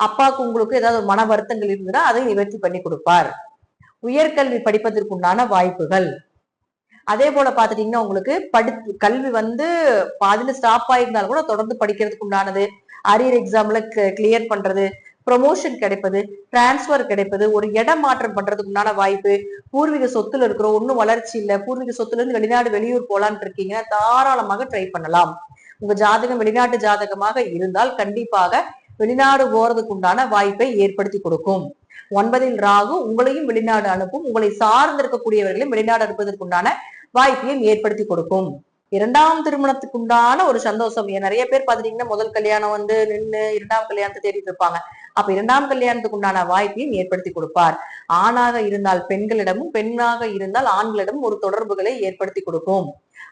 அப்பாவுக்கு உங்களுக்கு ஏதாவது மன வருத்தங்கள் இருந்ததுன்னா அதை நிவர்த்தி பண்ணி கொடுப்பார். உயர்கல்வி படிப்பதற்குண்டான வாய்ப்புகள். அதே போல பாத்துட்டீங்கன்னா உங்களுக்கு படி கல்வி வந்து பாதியில ஸ்டாப் ஆயிருந்தாலும் கூட தொடர்ந்து படிக்கிறதுக்கு உண்டானது. அரியர் எக்ஸாம்ல கிளியர் பண்றது ப்ரொமோஷன் கிடைப்பது டிரான்ஸ்ஃபர் கிடைப்பது ஒரு இடம் மாற்றம் பண்றதுக்கு உண்டான வாய்ப்பு. பூர்வீக சொத்துல இருக்கிறோம் ஒன்றும் வளர்ச்சி இல்லை. பூர்வீக சொத்துல இருந்து வெளிநாடு வெளியூர் போலான்னு இருக்கீங்க தாராளமாக ட்ரை பண்ணலாம். உங்க ஜாதகம் வெளிநாட்டு ஜாதகமாக இருந்தால் கண்டிப்பாக வெளிநாடு போறதுக்கு உண்டான வாய்ப்பை ஏற்படுத்தி கொடுக்கும். ஒன்பதில் ராகு உங்களையும் வெளிநாடு அனுப்பும். உங்களை சார்ந்திருக்கக்கூடியவர்களையும் வெளிநாடு வெளிநாடு அனுப்புவதற்குண்டான வாய்ப்பையும் ஏற்படுத்தி கொடுக்கும். இரண்டாம் திருமணத்துக்கு உண்டான ஒரு சந்தோஷம். ஏன் நிறைய பேர் பாத்துட்டீங்கன்னா முதல் கல்யாணம் வந்து நின்று இரண்டாம் கல்யாணத்தை தேடிட்டு இருப்பாங்க. அப்ப இரண்டாம் கல்யாணத்துக்கு உண்டான வாய்ப்பையும் ஏற்படுத்தி கொடுப்பார். ஆணாக இருந்தால் பெண்களிடமும் பெண்ணாக இருந்தால் ஆண்களிடமும் ஒரு தொடர்புகளை ஏற்படுத்தி கொடுக்கும்.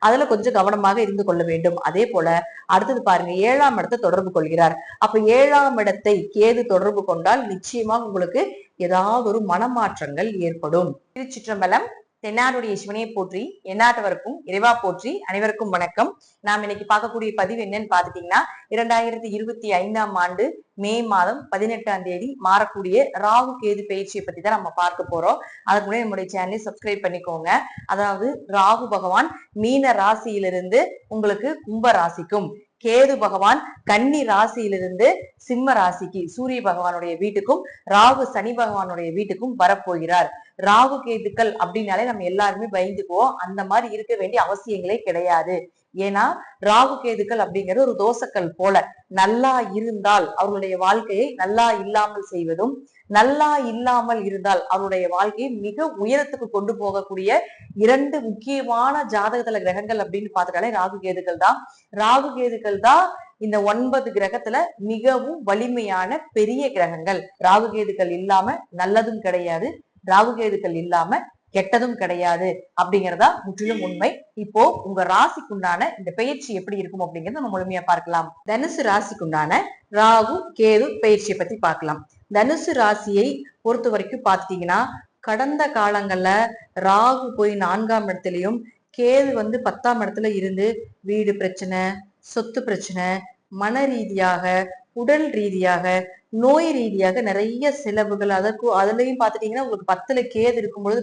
அதுல கொஞ்சம் கவனமாக இருந்து கொள்ள வேண்டும். அதே போல அடுத்தது பாருங்க ஏழாம் இடத்தை தொடர்பு கொள்கிறார். அப்ப ஏழாம் இடத்தை கேது தொடர்பு கொண்டால் நிச்சயமா உங்களுக்கு ஏதாவது ஒரு மனமாற்றங்கள் ஏற்படும். திருச்சிற்றம்பலம் தென்னாடுடைய சிவனையை போற்றி எந்நாட்டவருக்கும் இறைவா போற்றி அனைவருக்கும் வணக்கம். நாம் இன்னைக்கு பார்க்கக்கூடிய பதிவு என்னன்னு பாத்துட்டீங்கன்னா இரண்டாயிரத்தி இருபத்தி ஐந்தாம் ஆண்டு மே மாதம் பதினெட்டாம் தேதி மாறக்கூடிய ராகு கேது பயிற்சியை பத்தி தான் நம்ம பார்க்க போறோம். அதுக்கு முன்னாடி நம்முடைய சேனலை சப்ஸ்கிரைப் பண்ணிக்கோங்க. அதாவது ராகு பகவான் மீன ராசியிலிருந்து உங்களுக்கு கும்ப ராசிக்கும். கேது பகவான் கன்னி ராசியிலிருந்து சிம்ம ராசிக்கு சூரிய பகவானுடைய வீட்டுக்கும் ராகு சனி பகவானுடைய வீட்டுக்கும் வரப்போகிறார். ராகு கேதுக்கள் அப்படின்னாலே நம்ம எல்லாருமே பயந்துக்குவோம். அந்த மாதிரி இருக்க வேண்டிய அவசியங்களே கிடையாது. ஏன்னா ராகு கேதுக்கள் அப்படிங்கிறது ஒரு தோசக்கல் போல. நல்லா இருந்தால் அவர்களுடைய வாழ்க்கையை நல்லா இல்லாமல் செய்வதும் நல்லா இல்லாமல் இருந்தால் அவருடைய வாழ்க்கையை மிக உயரத்துக்கு கொண்டு போகக்கூடிய இரண்டு முக்கியமான ஜாதகத்துல கிரகங்கள் அப்படின்னு பார்த்துட்டாலே ராகு கேதுக்கள் தான். ராகு கேதுக்கள் தான் இந்த ஒன்பது கிரகத்துல மிகவும் வலிமையான பெரிய கிரகங்கள். ராகு கேதுக்கள் இல்லாம நல்லதும் கிடையாது. ராகு கேதுக்கள் இல்லாம கெட்டதும் கிடையாது அப்படிங்கறதா முற்றிலும் உண்மை. இப்போ உங்க ராசிக்குண்டான இந்த பயிற்சி எப்படி இருக்கும் அப்படிங்கறத நம்ம முழுமையா பார்க்கலாம். தனுசு ராசிக்குண்டான ராகு கேது பயிற்சியை பத்தி பார்க்கலாம். தனுசு ராசியை பொறுத்த வரைக்கும் பார்த்தீங்கன்னா கடந்த காலங்கள்ல ராகு போய் நான்காம் இடத்துலையும் கேது வந்து பத்தாம் இடத்துல இருந்து வீடு பிரச்சனை சொத்து பிரச்சனை மன ரீதியாக உடல் ரீதியாக நோய் ரீதியாக நிறைய செலவுகள் அதற்கு அதுலயும் பாத்துட்டீங்கன்னா உங்களுக்கு பத்துல கேது இருக்கும் பொழுது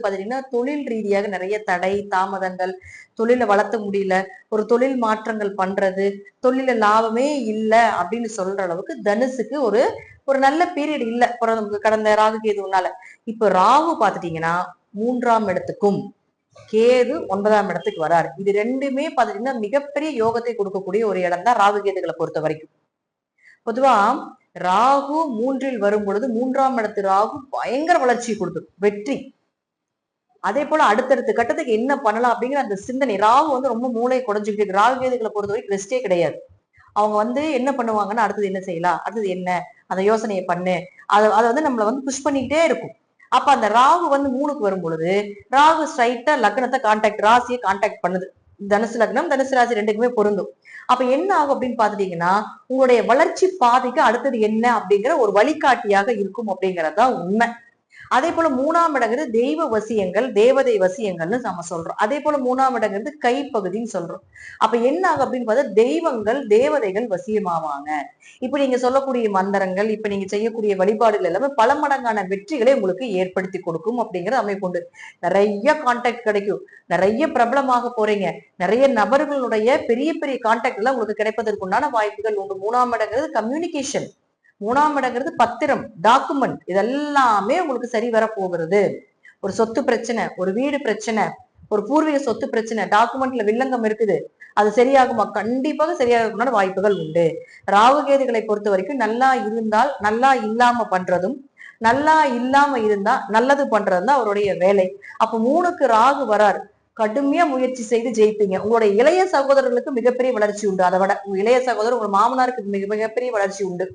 தொழில் ரீதியாக நிறைய தடை தாமதங்கள் தொழிலை வளர்த்த முடியல ஒரு தொழில் மாற்றங்கள் பண்றது தொழில லாபமே இல்லை அப்படின்னு சொல்ற அளவுக்கு தனுசுக்கு ஒரு ஒரு நல்ல பீரியட் இல்ல. கடந்த ராகு கேதுனால இப்ப ராகு பாத்துட்டீங்கன்னா மூன்றாம் இடத்துக்கும் கேது ஒன்பதாம் இடத்துக்கு வராரு. இது ரெண்டுமே பாத்துட்டீங்கன்னா மிகப்பெரிய யோகத்தை கொடுக்கக்கூடிய ஒரு இடம் தான் ராகு கேதுகளை பொறுத்த வரைக்கும். பொதுவா ராகு மூன்றில் வரும் பொழுது மூன்றாம் இடத்து ராகு பயங்கர வளர்ச்சி கொடுத்துரும் வெற்றி. அதே போல அடுத்தடுத்த கட்டத்துக்கு என்ன பண்ணலாம் அப்படிங்கிற அந்த சிந்தனை. ராகு வந்து ரொம்ப மூளை குறைஞ்சுக்கிட்டு ராகு கேதுகளை பொறுத்த வரைக்கும் ரெஸ்டே கிடையாது. அவங்க வந்து என்ன பண்ணுவாங்கன்னா அடுத்தது என்ன செய்யலாம்? அடுத்தது என்ன? அந்த யோசனையை பண்ணு. அதை அதை வந்து நம்மளை வந்து புஷ் பண்ணிக்கிட்டே இருக்கும். அப்ப அந்த ராகு வந்து மூணுக்கு வரும் பொழுது ராகு ஸ்ட்ரைட்டா லக்னத்தை கான்டாக்ட் ராசியை கான்டாக்ட் பண்ணுது. தனுசு லக்னம் தனுசு ராசி ரெண்டுக்குமே பொருந்தும். அப்ப என்ன ஆகும் அப்படின்னு பாத்துட்டீங்கன்னா உங்களுடைய வளர்ச்சி பாதைக்கு அடுத்தது என்ன அப்படிங்கிற ஒரு வழிகாட்டியாக இருக்கும் அப்படிங்கறதுதான் உண்மை. அதே போல மூணாம் இடங்கிறது தெய்வ வசியங்கள் தேவதை வசியங்கள்னு நம்ம சொல்றோம். அதே போல மூணாம் இடங்கிறது கைப்பகுதின்னு சொல்றோம். அப்ப என்ன ஆகும் அப்படின்னு பார்த்தா தெய்வங்கள் தேவதைகள் வசியமாவாங்க. இப்ப நீங்க சொல்லக்கூடிய மந்திரங்கள் இப்ப நீங்க செய்யக்கூடிய வழிபாடுகள் எல்லாமே பல மடங்கான வெற்றிகளை உங்களுக்கு ஏற்படுத்தி கொடுக்கும் அப்படிங்கிற அமைப்பு உண்டு. நிறைய கான்டாக்ட் கிடைக்கும். நிறைய பிரபலமாக போறீங்க. நிறைய நபர்களுடைய பெரிய பெரிய கான்டாக்ட் எல்லாம் உங்களுக்கு கிடைப்பதற்குண்டான வாய்ப்புகள் உண்டு. மூணாம் இடங்கிறது கம்யூனிகேஷன் மூணாம் இடங்கிறது பத்திரம் டாக்குமெண்ட் இதெல்லாமே உங்களுக்கு சரி வர போகிறது. ஒரு சொத்து பிரச்சனை ஒரு வீடு பிரச்சனை ஒரு பூர்வீக சொத்து பிரச்சனை டாக்குமெண்ட்ல வில்லங்கம் இருக்குது. அது சரியாகுமா? கண்டிப்பாக சரியாகக்கூடிய வாய்ப்புகள் உண்டு. ராகுகேதுகளை பொறுத்த வரைக்கும் நல்லா இருந்தால் நல்லா இல்லாம பண்றதும் நல்லா இல்லாம இருந்தா நல்லது பண்றது தான் அவருடைய வேலை. அப்ப மூணுக்கு ராகு வரார். கடுமையா முயற்சி செய்து ஜெயிப்பீங்க. உங்களுடைய இளைய சகோதரர்களுக்கு மிகப்பெரிய வளர்ச்சி உண்டு. அதை விட உங்க இளைய சகோதரர் உங்க மாமனாருக்கு மிக மிகப்பெரிய வளர்ச்சி உண்டு.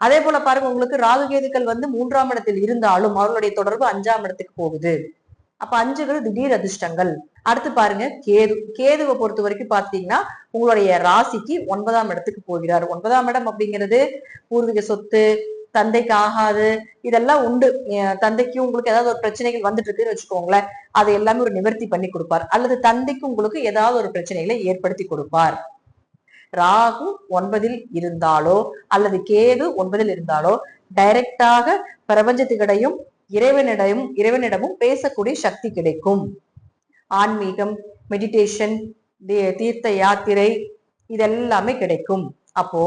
அதே போல பாருங்க உங்களுக்கு ராகுகேதுக்கள் வந்து மூன்றாம் இடத்தில் இருந்தாலும் அவர்களுடைய தொடர்பு அஞ்சாம் இடத்துக்கு போகுது. அப்ப அஞ்சுகள் திடீர் அதிர்ஷ்டங்கள். அடுத்து பாருங்க கேது கேதுவை பொறுத்த வரைக்கும் பாத்தீங்கன்னா உங்களுடைய ராசிக்கு ஒன்பதாம் இடத்துக்கு போகிறார். ஒன்பதாம் இடம் அப்படிங்கிறது பூர்வீக சொத்து தந்தைக்கு ஆகாது இதெல்லாம் உண்டு. அஹ் தந்தைக்கு உங்களுக்கு ஏதாவது ஒரு பிரச்சனைகள் வந்துட்டு இருக்குன்னு வச்சுக்கோங்களேன் அதை எல்லாமே ஒரு நிவர்த்தி பண்ணி கொடுப்பார். அல்லது தந்தைக்கு உங்களுக்கு ஏதாவது ஒரு பிரச்சனைகளை ஏற்படுத்தி கொடுப்பார். ராகு ஒன்பதில் இருந்தாலோ அல்லது கேது ஒன்பதில் இருந்தாலோ டைரக்டாக பிரபஞ்சத்துக்கிடையும் இறைவனிடையும் இறைவனிடமும் பேசக்கூடிய சக்தி கிடைக்கும். ஆன்மீகம் மெடிடேஷன் தீர்த்த யாத்திரை இதெல்லாமே கிடைக்கும். அப்போ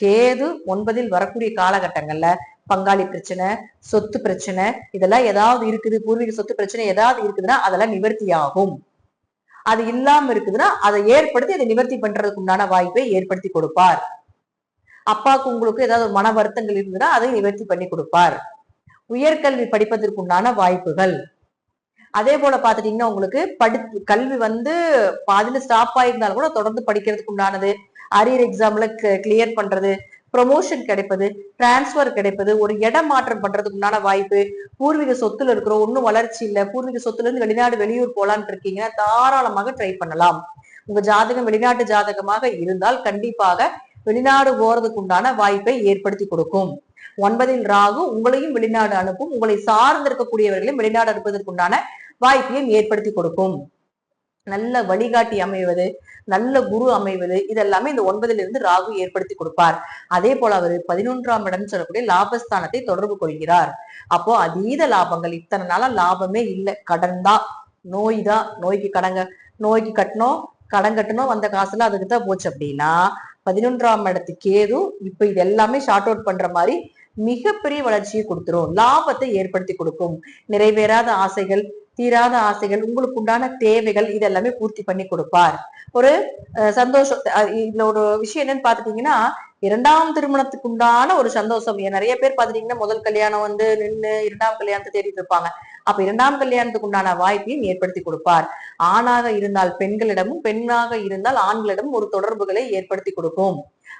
கேது ஒன்பதில் வரக்கூடிய காலகட்டங்கள்ல பங்காளி பிரச்சனை சொத்து பிரச்சனை இதெல்லாம் ஏதாவது இருக்குது பூர்வீக சொத்து பிரச்சனை ஏதாவது இருக்குதுன்னா அதெல்லாம் நிவர்த்தி ஆகும் அது இல்லாம இருக்குதுன்னா அதை ஏற்படுத்தி அதை நிவர்த்தி பண்றதுக்கு உண்டான வாய்ப்பை ஏற்படுத்தி கொடுப்பார். அப்பாவுக்கு உங்களுக்கு ஏதாவது மன வருத்தங்கள் இருந்ததுன்னா அதை நிவர்த்தி பண்ணி கொடுப்பார். உயர்கல்வி படிப்பதற்கு உண்டான வாய்ப்புகள். அதே போல பாத்துட்டீங்கன்னா உங்களுக்கு படி கல்வி வந்து பாதியில ஸ்டாப் ஆயிருந்தாலும் கூட தொடர்ந்து படிக்கிறதுக்கு உண்டானது. அரியர் எக்ஸாம்ல கிளியர் பண்றது. ப்ரொமோஷன் கிடைப்பது டிரான்ஸ்பர் கிடைப்பது ஒரு இடம் மாற்றம் பண்றதுக்கு உண்டான வாய்ப்பு. பூர்வீக சொத்துல இருக்கிறோம் ஒன்னும் வளர்ச்சி இல்ல. பூர்வீக சொத்துல இருந்து வெளிநாடு வெளியூர் போலான்னு இருக்கீங்கன்னா தாராளமாக ட்ரை பண்ணலாம். உங்க ஜாதகம் வெளிநாட்டு ஜாதகமாக இருந்தால் கண்டிப்பாக வெளிநாடு போறதுக்கு உண்டான வாய்ப்பை ஏற்படுத்தி கொடுக்கும். ஒன்பதில் ராகு உங்களையும் வெளிநாடு அனுப்பும். உங்களை சார்ந்திருக்கக்கூடியவர்களையும் வெளிநாடு அனுப்புவதற்குண்டான வாய்ப்பையும் ஏற்படுத்தி கொடுக்கும். நல்ல வழிகாட்டி அமைவது நல்ல குரு அமைவது இதெல்லாமே இந்த ஒன்பதுல இருந்து ராகு ஏற்படுத்தி கொடுப்பார். அதே போல அவர் பதினொன்றாம் இடம் சொல்லக்கூடிய லாபஸ்தானத்தை தொடர்பு கொள்கிறார். அப்போ அதீத லாபங்கள் இத்தனை நாளா லாபமே இல்லை. கடன் தான். நோய் தான். நோய்க்கு கடங்க நோய்க்கு கட்டணும் கடன் கட்டணும் வந்த காசுல அதுக்கு தான் போச்சு அப்படின்னா பதினொன்றாம் இடத்து கேது இப்ப இது எல்லாமே ஷார்ட் அவுட் பண்ற மாதிரி மிகப்பெரிய வளர்ச்சியை கொடுத்துரும். லாபத்தை ஏற்படுத்தி கொடுக்கும். நிறைவேறாத ஆசைகள் தீராத ஆசைகள் உங்களுக்கு உண்டான தேவைகள் இதெல்லாமே பூர்த்தி பண்ணி கொடுப்பார். ஒரு சந்தோஷம் இதுல ஒரு விஷயம் என்னன்னு பாத்துட்டீங்கன்னா இரண்டாம் திருமணத்துக்கு உண்டான ஒரு சந்தோஷம். நிறைய பேர் பாத்துட்டீங்கன்னா முதல் கல்யாணம் வந்து நின்று இரண்டாம் கல்யாணத்தை தேடிட்டு இருப்பாங்க. அப்ப இரண்டாம் கல்யாணத்துக்கு உண்டான வாய்ப்பையும் ஏற்படுத்தி கொடுப்பார். ஆணாக இருந்தால் பெண்களிடமும் பெண்ணாக இருந்தால் ஆண்களிடமும் ஒரு தொடர்புகளை ஏற்படுத்தி கொடுக்கும்.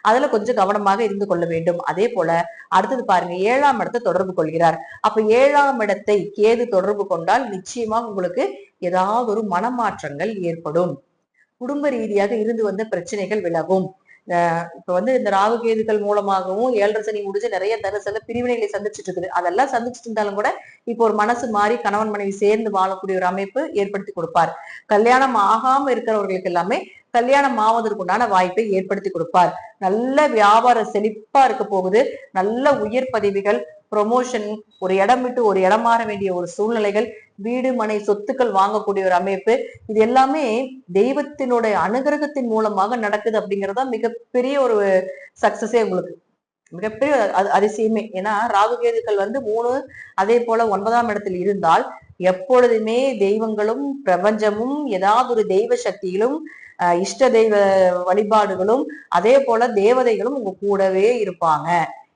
அதுல கொஞ்சம் கவனமாக இருந்து கொள்ள வேண்டும். அதே போல அடுத்தது பாருங்க ஏழாம் இடத்தை தொடர்பு கொள்கிறார். அப்ப ஏழாம் இடத்தை கேது தொடர்பு கொண்டால் நிச்சயமா உங்களுக்கு ஏதாவது ஒரு மனமாற்றங்கள் ஏற்படும். குடும்ப ரீதியாக இருந்து வந்த பிரச்சனைகள் விலகும். இப்ப வந்து இந்த ராகு கேதுகள் மூலமாகவும் ஏழரை சனி முடிஞ்சு நிறைய தனுசல பிரிவினைகளை சந்திச்சுட்டு இருக்குது. அதெல்லாம் சந்திச்சுட்டு இருந்தாலும் கூட இப்போ ஒரு மனசு மாறி கணவன் மனைவி சேர்ந்து வாழக்கூடிய ஒரு அமைப்பு ஏற்படுத்தி கொடுப்பார். கல்யாணம் ஆகாம இருக்கிறவர்களுக்கு எல்லாமே கல்யாணம் ஆவதற்குண்டான வாய்ப்பை ஏற்படுத்தி கொடுப்பார். நல்ல வியாபார செழிப்பா இருக்க போகுது. நல்ல உயர் பதவிகள் ப்ரொமோஷன் ஒரு இடம் விட்டு ஒரு இடம் மாற வேண்டிய ஒரு சூழ்நிலைகள் வீடு மனை சொத்துக்கள் வாங்கக்கூடிய ஒரு அமைப்பு இது எல்லாமே தெய்வத்தினுடைய அனுகிரகத்தின் மூலமாக நடக்குது அப்படிங்கறதா மிகப்பெரிய ஒரு சக்சஸே உங்களுக்கு. மிகப்பெரிய அதிசயமே. ஏன்னா ராகுகேதுக்கள் வந்து மூணு அதே போல ஒன்பதாம் இடத்தில் இருந்தால் எப்பொழுதுமே தெய்வங்களும் பிரபஞ்சமும் ஏதாவது ஒரு தெய்வ சக்தியிலும் இஷ்ட தெய்வ வழிபாடுகளும் அதே போல தேவதைகளும் உங்க கூடவே இருப்பாங்க.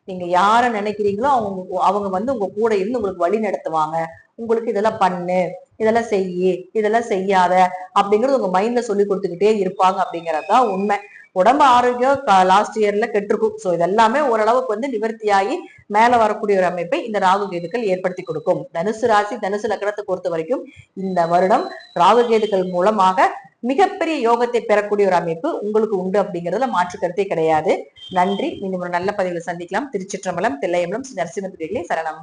நீங்க யார நினைக்கிறீங்களோ அவங்க அவங்க வந்து உங்க கூட இருந்து உங்களுக்கு வழி நடத்துவாங்க. உங்களுக்கு இதெல்லாம் பண்ணு இதெல்லாம் செய்யி இதெல்லாம் செய்யாத அப்படிங்கறது உங்க மைண்ட்ல சொல்லி கொடுத்துக்கிட்டே இருப்பாங்க அப்படிங்கறதுதான் உண்மை. உடம்பு ஆரோக்கியம் லாஸ்ட் இயர்ல கெட்டிருக்கும். சோ இதெல்லாமே ஓரளவுக்கு வந்து நிவர்த்தியாகி மேல வரக்கூடிய ஒரு அமைப்பை இந்த ராகு கேதுக்கள் ஏற்படுத்தி கொடுக்கும். தனுசு ராசி தனுசு லக்கணத்தை பொறுத்த வரைக்கும் இந்த வருடம் ராகு கேதுக்கள் மூலமாக மிகப்பெரிய யோகத்தை பெறக்கூடிய ஒரு அமைப்பு உங்களுக்கு உண்டு அப்படிங்கறதுல மாற்று கருத்தே கிடையாது. நன்றி. மீண்டும் ஒரு நல்ல பதிவில் சந்திக்கலாம். திருச்சிற்றம்பலம் தில்லையம்பலம் நரசிம்ம சரணம்.